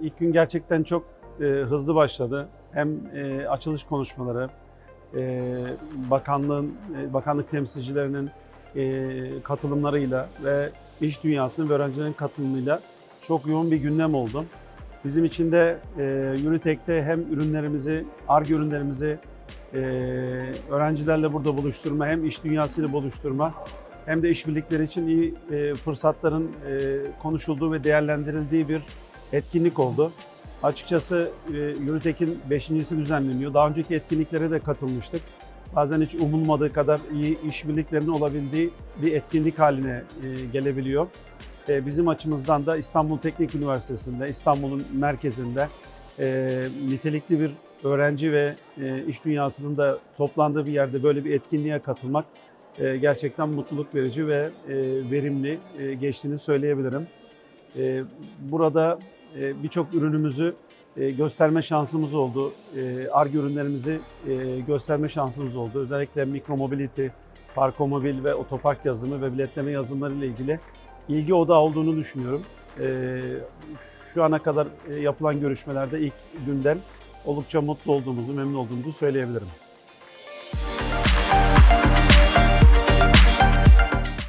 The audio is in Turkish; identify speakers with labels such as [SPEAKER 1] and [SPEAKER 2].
[SPEAKER 1] ilk gün gerçekten çok e, hızlı başladı. Hem e, açılış konuşmaları, e, bakanlığın, e, bakanlık temsilcilerinin e, katılımlarıyla ve iş dünyasının ve öğrencilerin katılımıyla çok yoğun bir gündem oldu. Bizim için de e, Unitek'te hem ürünlerimizi, ARGE ürünlerimizi e, öğrencilerle burada buluşturma, hem iş dünyasıyla buluşturma, hem de işbirlikleri için iyi e, fırsatların e, konuşulduğu ve değerlendirildiği bir etkinlik oldu. Açıkçası e, Unitek'in beşincisi düzenleniyor. Daha önceki etkinliklere de katılmıştık. Bazen hiç umulmadığı kadar iyi işbirliklerinin olabildiği bir etkinlik haline e, gelebiliyor. E, bizim açımızdan da İstanbul Teknik Üniversitesi'nde, İstanbul'un merkezinde nitelikli bir öğrenci ve iş dünyasının da toplandığı bir yerde böyle bir etkinliğe katılmak gerçekten mutluluk verici ve verimli geçtiğini söyleyebilirim. Burada birçok ürünümüzü e, gösterme şansımız oldu. E, ARGE ürünlerimizi e, gösterme şansımız oldu. Özellikle mikromobility, parkomobil ve otopark yazılımı ve biletleme yazılımları ile ilgili ilgi odağı olduğunu düşünüyorum. E, şu ana kadar e, yapılan görüşmelerde ilk günden oldukça mutlu olduğumuzu, memnun olduğumuzu söyleyebilirim.